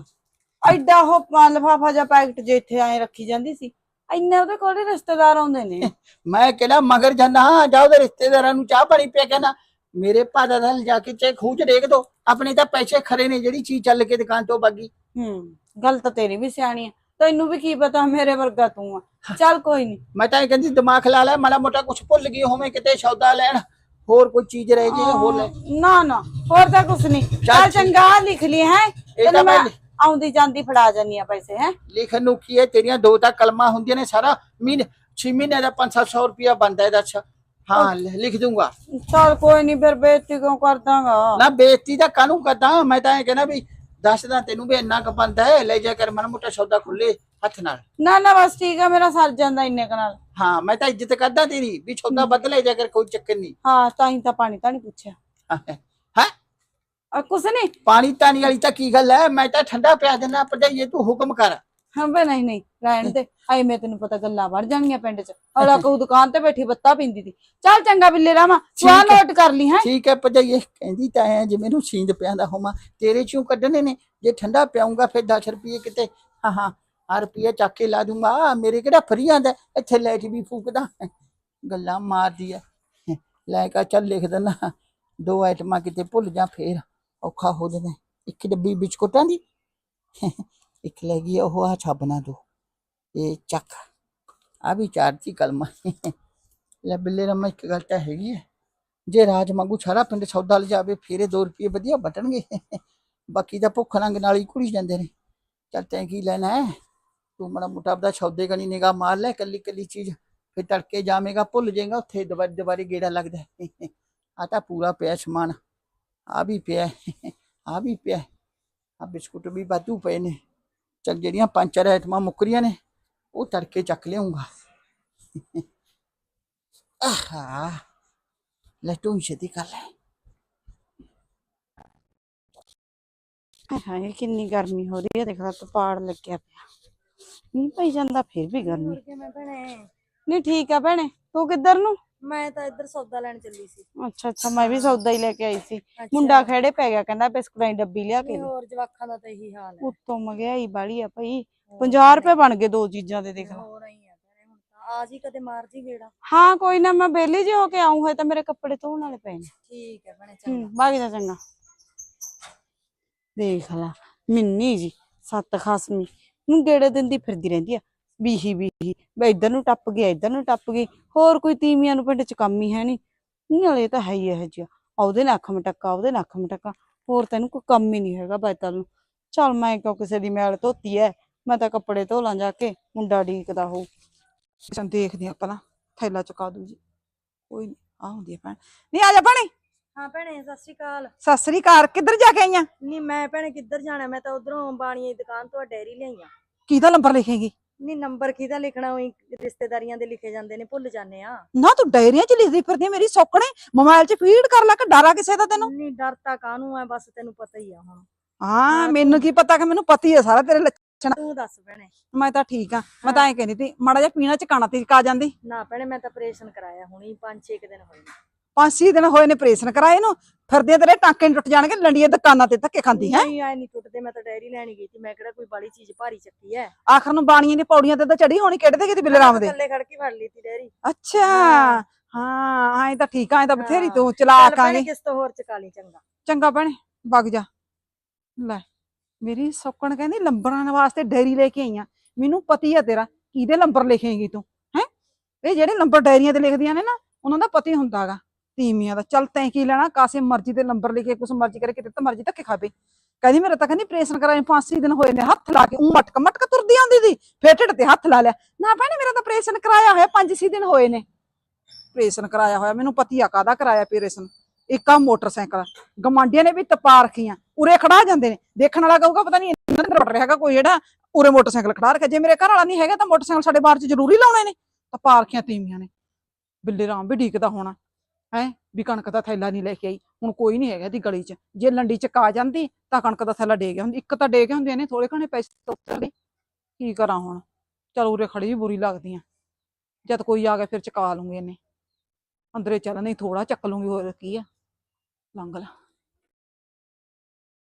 ਐਡਾ ਉਹ ਲਫਾਫਾ ਜਾਂ ਪੈਕਟ ਜੇ ਇੱਥੇ ਐ ਰੱਖੀ ਜਾਂਦੀ ਸੀ ਇੰਨੇ ਉਹਦੇ ਕੋਲ ਰਿਸ਼ਤੇਦਾਰ ਆਉਂਦੇ ਨੇ। ਮੈਂ ਕਹਿੰਦਾ ਮਗਰ ਜਾਨਾ ਜਾ ਉਹਦੇ ਰਿਸ਼ਤੇਦਾਰਾਂ ਨੂੰ ਚਾਹ ਪਾਣੀ ਪਿਆ ਕਹਿੰਦਾ ਮੇਰੇ ਭਾਦਾ ਦਾ ਜਾ ਕੇ ਚੈੱਕ ਖੂਚ ਦੇਖ ਦੋ ਆਪਣੇ ਤਾਂ ਪੈਸੇ ਖਰੇ ਨੇ ਜਿਹੜੀ ਚੀਜ਼ ਚੱਲ ਕੇ ਦੁਕਾਨ ਤੋਂ ਬਾਗੀ। ਹੂੰ ਗੱਲ ਤਾਂ ਤੇਰੀ ਵੀ ਸਿਆਣੀ ਹੈ ਤੈਨੂੰ ਵੀ ਕੀ ਪਤਾ ਮੇਰੇ ਵਰਗਾ ਤੂੰ ਆ। ਚੱਲ ਕੋਈ ਨਹੀਂ ਮੈਂ ਤਾਂ ਇਹ ਕਹਿੰਦੀ ਦਿਮਾਗ ਲਾ ਲੈ ਮਾੜਾ ਮੋਟਾ ਕੁਝ ਭੁੱਲ ਗਈ ਹੋਵੇਂ ਕਿਤੇ ਸੌਦਾ ਲੈਣ। ਹੋਰ ਕੋਈ ਚੀਜ਼ ਰਹਿ ਜੇ ਹੋਰ ਲੈ। ਨਾ ਨਾ ਹੋਰ ਤਾਂ ਕੁਛ ਨਹੀਂ। ਚੱਲ। ਚੰਗਾ ਲਿਖ ਲਈ ਹੈ। ਤੈਨੂੰ ਤਾਂ ਮੈਂ ਆਉਂਦੀ ਜਾਂਦੀ ਫੜਾ ਜਾਨੀ ਆ ਪੈਸੇ ਹੈ। ਲਿਖਣ ਨੂੰ ਕੀ ਹੈ ਤੇਰੀਆਂ ਦੋ ਤਾਂ ਕਲਮਾਂ ਹੁੰਦੀਆਂ ਨੇ ਸਾਰਾ ਮਹੀਨੇ 6 ਮਹੀਨੇ ਦਾ 500 ਰੁਪਇਆ ਬਣਦਾ ਇਹਦਾ ਅੱਛਾ ਹਾਂ ਲਿਖ ਦੂੰਗਾ। ਚੱਲ ਕੋਈ ਨਹੀਂ ਫਿਰ ਬੇਇੱਜ਼ਤੀ ਕਿਉਂ ਕਰਦਾਗਾ? ਨਾ ਬੇਇੱਜ਼ਤੀ ਦਾ ਕਾਹਨੂੰ ਕਰਦਾ? ਮੈਂ ਤਾਂ ਇਹ ਕਹਿੰਦਾ ਵੀ ਦੱਸਦਾ ਤੈਨੂੰ ਵੀ ਇੰਨਾ ਕੁ ਬਣਦਾ ਹੈ ਲੈ ਜਾ ਕਰ ਮਨ ਮੋਟਾ ਸੌਦਾ ਖੁੱਲੇ ਹੱਥ ਨਾਲ। ਨਾ ਨਾ ਬਸ ਠੀਕ ਆ ਮੇਰਾ ਸਰ ਜਾਂਦਾ ਇੰਨੇ ਕੁ ਨਾਲ। ਹਾਂ ਮੈਂ ਤਾਂ ਇੱਜ਼ਤ ਕਰਦਾ ਤੇਰੀ ਵੀ ਬਦਲੇ ਜਾ ਕਰ ਕੋਈ ਚੱਕਰ ਨਹੀਂ ਹਾਂ ਤਾਂ ਹੀ ਤਾਂ ਪਾਣੀ ਤਾਂ ਨਹੀਂ ਪੁੱਛਿਆ। ਹੈ? ਆ ਕੁਛ ਨਹੀਂ ਪਾਣੀ ਤਾਣੀ ਵਾਲੀ ਤਾਂ ਕੀ ਗੱਲ ਹੈ? ਮੈਂ ਤਾਂ ਠੰਡਾ ਪਿਆ ਦੇਣਾ ਭਰਜਾਈਏ ਤੂੰ ਹੁਕਮ ਕਰ। ਹਾਂ ਬੇ ਨਹੀਂ ਨਹੀਂ ਰਹਿਣ ਦੇ। ਆਏ ਮੈਂ ਤੈਨੂੰ ਪਤਾ ਗੱਲਾਂ ਵੜ ਜਾਣਗੀਆਂ ਪਿੰਡ 'ਚ। ਔਲਾ ਕੋ ਦੁਕਾਨ ਤੇ ਬੈਠੀ ਬੱਤਾ ਪੀਂਦੀ ਸੀ। ਚੱਲ ਚੰਗਾ ਬਿੱਲੇ ਰਾਮਾ ਤੂੰ ਆਹ ਠੀਕ ਹੈ। ਨੋਟ ਕਰ ਲਈ ਹੈ। ਠੀਕ ਹੈ ਭਰਜਾਈਏ ਕਹਿੰਦੀ ਤਾਂ ਐ ਜਿਵੇਂ ਨੂੰ ਸੀਂਦ ਪਿਆਂਦਾ ਹੋਵਾਂ। ਤੇਰੇ ਚੋਂ ਕੱਢਣੇ ਨੇ ਜੇ ਠੰਡਾ ਪਿਆਉਂਗਾ ਫਿਰ 10 ਰੁਪਏ ਕਿਤੇ। ਹਾਂ ਹਾਂ ਆ ਰੁਪਏ ਚੱਕ ਕੇ ਲਾ ਦੂੰਗਾ। ਮੇਰੇ ਕਿਹੜਾ ਫਰੀ ਆਂਦਾ ਇੱਥੇ ਲਾਈਟ ਵੀ ਫੂਕਦਾ ਗੱਲਾਂ ਮਾਰਦੀ ਐ ਲੈ ਕੇ ਚੱਲ ਲਿਖ ਦੇਣਾ ਦੋ ਆਈਟਮਾਂ ਕਿਤੇ ਭੁੱਲ ਜਾ ਫੇਰ। ਔਖਾ ਹੋ ਜਾਣਾ ਇੱਕ ਡੱਬੀ ਬਿਸਕੁਟਾਂ ਦੀ, ਇੱਕ ਲੈ ਗਈ ਉਹ ਆ ਛਾਬਣਾ ਦੋ। ਇਹ ਚੱਕ। ਆ ਵੀ ਚਾਰ ਦੀ ਕਲਮਾ ਲੈ ਬਿੱਲੇ ਰਮਾ ਇੱਕ ਗੱਲ ਤਾਂ ਹੈਗੀ ਹੈ। ਜੇ ਰਾਜ ਮੰਗੂ ਸਾਰਾ ਪਿੰਡ ਸੌਦਾ ਲਿਜਾਵੇ, ਫੇਰੇ 2 ਰੁਪਏ ਵਧੀਆ ਬਟਣਗੇ ਬਾਕੀ ਤਾਂ ਭੁੱਖ ਨੰਗ ਨਾਲ ਹੀ ਕੁੜੀ ਜਾਂਦੇ ਨੇ। ਚੱਲ ਤੈਂ ਕੀ ਲੈਣਾ ਹੈ? ਤੂੰ ਮਾੜਾ ਮੋਟਾ ਆਪਦਾ ਸੌਦੇ ਕਣੀ ਨਿਗਾਹ ਮਾਰ ਲੈ ਕੱਲੀ ਕੱਲੀ ਚੀਜ਼ ਫਿਰ ਤੜਕੇ ਜਾਵੇਂਗਾ, ਭੁੱਲ ਜਾਏਗਾ, ਉੱਥੇ ਦੁਬਾਰੇ ਦੁਬਾਰੇ ਗੇੜਾ ਲੱਗਦਾ। ਆ ਤਾਂ ਪੂਰਾ ਪਿਆ ਸਮਾਨ ਆ ਵੀ ਪਿਆ ਆ ਵੀ ਪਿਆ। ਆ ਬਿਸਕੁਟ ਵੀ ਵਾਧੂ ਪਏ ਨੇ। ਚੱਲ ਜਿਹੜੀਆਂ ਪੰਜ ਚਾਰ ਆਈਟਮਾਂ ਮੁੱਕਰੀਆਂ ਨੇ, ਉਹ ਤੜਕੇ ਚੱਕ ਲਿਆਉਂਗਾ। ਆਹਾ, ਲੈ ਤੂੰ ਹੀ ਛੇਤੀ ਕਰ ਲੈ। ਹਾਏ ਕਿੰਨੀ ਗਰਮੀ ਹੋ ਰਹੀ ਹੈ, ਦੇਖ ਲੈ ਪਾੜ ਲੱਗਿਆ ਪਿਆ। ਨਹੀਂ ਪਈ ਜਾਂਦਾ ਫਿਰ ਵੀ ਗਰਮੀ। ਭੈਣੇ? ਨਹੀਂ ਠੀਕ ਆ ਭੈਣੇ। ਤੂੰ ਕਿੱਧਰ ਨੂੰ? ਮੈਂ ਤਾਂ ਇੱਧਰ ਸੌਦਾ ਲੈਣ ਚੱਲੀ ਸੀ। ਅੱਛਾ ਅੱਛਾ ਮੈਂ ਵੀ ਸੌਦਾ ਹੀ ਲੈ ਕੇ ਆਈ ਸੀ। ਅੱਛਾ। ਮੁੰਡਾ ਖੜੇ ਪੈ ਗਿਆ ਕਹਿੰਦਾ ਬਿਸਕੁਟਾਂ ਦੀ ਡੱਬੀ ਲਿਆ ਕੇ ਨਹੀਂ ਦੇ। ਹੋਰ ਜਵਾਕਾਂ ਦਾ ਤਾਂ ਇਹੀ ਹਾਲ ਹੈ। ਉੱਤੋਂ ਮਹਿੰਗਾਈ ਬਾਲੀ ਆ ਭਾਈ। 50 ਰੁਪਏ ਬਣ ਗਏ ਦੋ ਚੀਜ਼ਾਂ ਦੇ ਦੇਖ ਲਾ। ਹੋਰ ਹੀ ਆ ਭੈਣੇ ਹੁਣ ਤਾਂ ਆ ਜੀ ਕਦੇ ਮਾਰ ਜੀ ਗੇੜਾ। ਹਾਂ ਕੋਈ ਨਾ ਮੈਂ ਬੇਲੀ ਜੀ ਹੋ ਕੇ ਆਉਂ ਹੋਏ ਤਾਂ ਮੇਰੇ ਕੱਪੜੇ ਧੋਣ ਵਾਲੇ ਪਏ ਨੇ। ਠੀਕ ਹੈ ਭੈਣੇ ਹੂੰ ਚੰਗਾ। ਭਾਗ ਜਾ ਚੰਗਾ। ਦੇਖ ਲਾ ਮਿੰਨੀ ਜੀ ਸੱਤ ਖਸਮੀ ਨੂੰ ਗੇੜੇ ਦਿੰਦੀ ਫਿਰਦੀ ਰਹਿੰਦੀ ਆ। ਬੀਹੀ ਬੀਹੀ, ਬਈ ਇੱਧਰ ਨੂੰ ਟੱਪ ਗਿਆ ਇੱਧਰ ਨੂੰ ਟੱਪ ਗਈ, ਹੋਰ ਕੋਈ ਤੀਵੀਆਂ ਨੂੰ ਪਿੰਡ ਚ ਕੰਮ ਹੀ ਹੈ ਨਹੀਂ ਨਾਲੇ ਤਾਂ ਹੈ ਹੀ ਇਹ ਜਿਹਾ। ਉਹਦੇ ਨਾਲ ਅੱਖ ਮਟੱਕਾ, ਉਹਦੇ ਨਾਲ ਅੱਖ ਮਟੱਕਾ। ਹੋਰ ਤੈਨੂੰ ਕੋਈ ਕੰਮ ਹੀ ਨਹੀਂ ਹੈਗਾ ਬੈਤਲ ਨੂੰ। ਚੱਲ ਮੈਂ ਕਿਉਂ ਕਿਸੇ ਦੀ ਮੈਲ ਧੋਤੀ ਐ? ਮੈਂ ਤਾਂ ਕੱਪੜੇ ਧੋ ਲਾਂ ਜਾ ਕੇ, ਮੁੰਡਾ ਢੀਕਦਾ ਹੋਊ। ਚਲ ਦੇਖਦੇ ਆ ਪਹਿਲਾਂ ਥੈਲਾ ਚੁਕਾ ਦੂ ਜੀ। ਕੋਈ ਨਹੀਂ ਆ ਹੁੰਦੀ ਆ ਭੈਣ। ਨਹੀਂ, ਆ ਜਾ ਭੈਣੇ। ਹਾਂ ਭੈਣੇ ਸਤਿ ਸ਼੍ਰੀ ਅਕਾਲ। ਸਤਿ ਸ੍ਰੀ ਅਕਾਲ ਕਿੱਧਰ ਜਾ ਕੇ ਆਈਆਂ? ਨਹੀਂ ਮੈਂ ਭੈਣੇ ਕਿੱਧਰ ਜਾਣਾ? ਮੈਂ ਤਾਂ ਉਧਰੋਂ ਬਾਣੀਏ ਦੀ ਦੁਕਾਨ ਤੋਂ ਡੈਰੀ ਲਿਆਈ ਆ ਕਿਹਦਾ ਨੰਬਰ ਲਿਖੇਗੀ? ਨਹੀਂ ਨੰਬਰ ਕਿਹਦਾ ਲਿਖਣਾ? ਉਹੀ ਰਿਸ਼ਤੇਦਾਰੀਆਂ ਦੇ ਲਿਖੇ ਜਾਂਦੇ ਨੇ ਭੁੱਲ ਜਾਂਦੇ ਆ। ਨਾ ਤੂੰ ਡਾਇਰੀਆਂ 'ਚ ਲਿਖਦੀ ਫਿਰਦੀ ਆਂ, ਮੇਰੀ ਸੌਕਣੇ ਮੋਬਾਈਲ 'ਚ ਫੀਡ ਕਰ ਲੈ ਕਿ ਡਰਾ ਕਿਸੇ ਦਾ ਤੈਨੂੰ? ਨਹੀਂ ਡਰ ਤਾਂ ਕਾਹਨੂੰ ਆ ਬਸ ਤੈਨੂੰ ਪਤਾ ਹੀ ਆ ਹੁਣ। ਹਾਂ ਮੈਨੂੰ ਕੀ ਪਤਾ ਕਿ ਮੈਨੂੰ ਪਤੀ ਹੈ ਸਾਰਾ ਤੇਰੇ ਲੱਛਣ। ਤੂੰ ਦੱਸ ਭੈਣੇ। ਮੈਂ ਤਾਂ ਠੀਕ ਆ ਮੈਂ ਤਾਂ ਐਂ ਕਹਿੰਦੀ ਤੀ ਮਾੜਾ ਜਿਹਾ ਪੀਣਾ ਚ ਕਾਣਾ ਤੇ ਕਾ ਜਾਂਦੀ? ਨਾ ਭੈਣੇ ਮੈਂ ਤਾਂ ਆਪਰੇਸ਼ਨ ਕਰਾਇਆ ਹੁਣੀ 5-6 ਦਿਨ ਹੋਏ ਨੇ। ਪੰਜ ਛੇ ਦਿਨ ਹੋਏ ਨੇ ਆਪਰੇਸ਼ਨ ਕਰਾਏ ਨੂੰ ਫਿਰਦੇ ਤੇਰੇ ਟਾਂਕੇ ਨੀ ਟੁੱਟ ਜਾਣਗੇ ਲੰਡੀਆਂ ਦੁਕਾਨਾਂ ਤੇ ਧੱਕੇ ਖਾਂਦੀ ਹੈ। ਨਹੀਂ ਆਏ ਨਹੀਂ ਟੁੱਟਦੇ ਮੈਂ ਤਾਂ ਡੈਰੀ ਲੈਣੀ ਗਈ ਸੀ ਮੈਂ ਕਿਹੜਾ ਕੋਈ ਬਾਲੀ ਚੀਜ਼ ਭਾਰੀ ਚੱਕੀ ਐ। ਆਖਰ ਨੂੰ ਬਾਣੀਆਂ ਦੀ ਪੌੜੀਆਂ ਤੇ ਤਾਂ ਚੜੀ ਹੋਣੀ ਕਿਹੜੇ ਤੇ ਕਿਤੇ ਬਿਲਰਾਮ ਦੇ? ਥੱਲੇ ਖੜ ਕੇ ਫੜ ਲਈ ਤੀ ਡੈਰੀ। ਅੱਛਾ ਹਾਂ। ਐਂ ਤਾਂ ਠੀਕ ਐਂ ਤਾਂ ਬਥੇਰੀ। ਤੂੰ ਚਲਾ ਚੱਲ ਭੈਣੇ ਆਕਾਂਗੇ ਕਿਸ ਤੋਂ ਹੋਰ ਚਕਾ ਲਈ ਚੰਗਾ। ਚੰਗਾ ਭੈਣੇ ਵਗ ਜਾ। ਲੈ ਮੇਰੀ ਸੌਕਣ ਕਹਿੰਦੀ ਲੰਬਰਾਂ ਵਾਸਤੇ ਡੈਰੀ ਲੈ ਕੇ ਆਈਆਂ ਮੈਨੂੰ ਪਤੀ ਆ ਤੇਰਾ ਕਿਹਦੇ ਨੰਬਰ ਲਿਖੇਂਗੀ ਤੂੰ ਹੈ? ਇਹ ਜਿਹੜੇ ਨੰਬਰ ਡੈਰੀਆਂ ਤੇ ਲਿਖਦੀਆਂ ਨੇ ਨਾ ਉਹਨਾਂ ਦਾ ਪਤੀ ਹੁੰਦਾਗਾ। ਤੀਮੀਆਂ ਦਾ। ਚੱਲ ਤੈਂ ਕੀ ਲੈਣਾ? ਕਾਸੇ ਮਰਜ਼ੀ ਦੇ ਨੰਬਰ ਲਿਖੇ ਕੁਛ ਮਰਜ਼ੀ ਕਰੇ, ਕਿਤੇ ਤਾਂ ਮਰਜ਼ੀ ਧੱਕੇ ਖਾਵੇ ਕਹਿੰਦੀ, ਮੇਰਾ ਤਾਂ ਕਹਿੰਦੀ ਆਪਰੇਸ਼ਨ ਕਰਾਏ, ਪੰਜ ਛੇ ਦਿਨ ਹੋਏ ਨੇ, ਹੱਥ ਲਾ ਕੇ ਉਹ ਮਟਕ ਮਟਕ ਤੁਰਦੀ ਆਉਂਦੀ ਸੀ ਫੇਰ ਢਿੱਡ ਤੇ ਹੱਥ ਲਾ ਲਿਆ। ਨਾ ਭੈਣੇ, ਮੇਰਾ ਤਾਂ ਆਪਰੇਸ਼ਨ ਕਰਾਇਆ ਹੋਇਆ, ਪੰਜ ਛੇ ਦਿਨ ਹੋਏ ਨੇ। ਆਪਰੇਸ਼ਨ ਕਰਾਇਆ ਹੋਇਆ, ਮੈਨੂੰ ਪਤੀ ਆ ਕਾਹਦਾ ਕਰਾਇਆ ਆਪਰੇਸ਼ਨ ਇੱਕ ਆ ਮੋਟਰਸਾਈਕਲ ਗਮਾਂਡੀਆਂ ਨੇ ਵੀ ਤਪਾ ਰੱਖੀਆਂ। ਉਰੇ ਖੜਾ ਜਾਂਦੇ ਨੇ। ਦੇਖਣ ਵਾਲਾ ਕਹੂਗਾ, ਪਤਾ ਨਹੀਂ ਇਹਨਾਂ ਦੇ ਰੋਟ ਰਿਹਾ ਹੈਗਾ ਕੋਈ ਜਿਹੜਾ ਉਰੇ ਮੋਟਰਸਾਈਕਲ ਖੜਾ ਰੱਖਿਆ। ਜੇ ਮੇਰੇ ਘਰ ਵਾਲਾ ਨਹੀਂ ਹੈਗਾ, ਤਾਂ ਮੋਟਰਸਾਈਕਲ ਸਾਡੇ ਬਾਹਰ 'ਚ ਜ਼ਰੂਰੀ ਲਾਉਣੇ ਨੇ। ਤਪਾ ਰੱਖੀਆਂ ਤੀਵੀਆਂ ਨੇ। ਬਿੱਲੇ ਰਾਮ ਵੀ ਢੀਕਦਾ ਹੋਣਾ। ਹੈ, ਵੀ ਕਣਕ ਦਾ ਥੈਲਾ ਨਹੀਂ ਲੈ ਕੇ ਆਈ। ਹੁਣ ਕੋਈ ਨਹੀਂ ਹੈਗਾ ਦੀ ਗਲੀ 'ਚ। ਜੇ ਲੰਡੀ 'ਚ ਕਾ ਜਾਂਦੀ, ਤਾਂ ਕਣਕ ਦਾ ਥੈਲਾ ਡੇ ਗਿਆ ਹੁੰਦੀ ਇੱਕ ਤਾਂ ਡੇ ਕੇ ਹੁੰਦੇ ਨੇ ਥੋੜੇ ਘਣੇ ਪੈਸੇ ਤਾਂ ਉੱਤਰ ਗਏ ਕੀ ਕਰਾਂ ਹੁਣ? ਚਲ ਉਰੇ ਖੜੀ ਵੀ ਬੁਰੀ ਲੱਗਦੀ ਆ। ਜਦ ਕੋਈ ਆ ਗਿਆ, ਫਿਰ ਚਕਾ ਲੂੰਗੀ ਇਹਨੇ। ਅੰਦਰੇ ਚੱਲ, ਨਹੀਂ ਥੋੜਾ ਚੱਕ ਲੂੰਗੀ, ਹੋਰ ਕੀ ਆ। ਲੰਘ ਲਾ।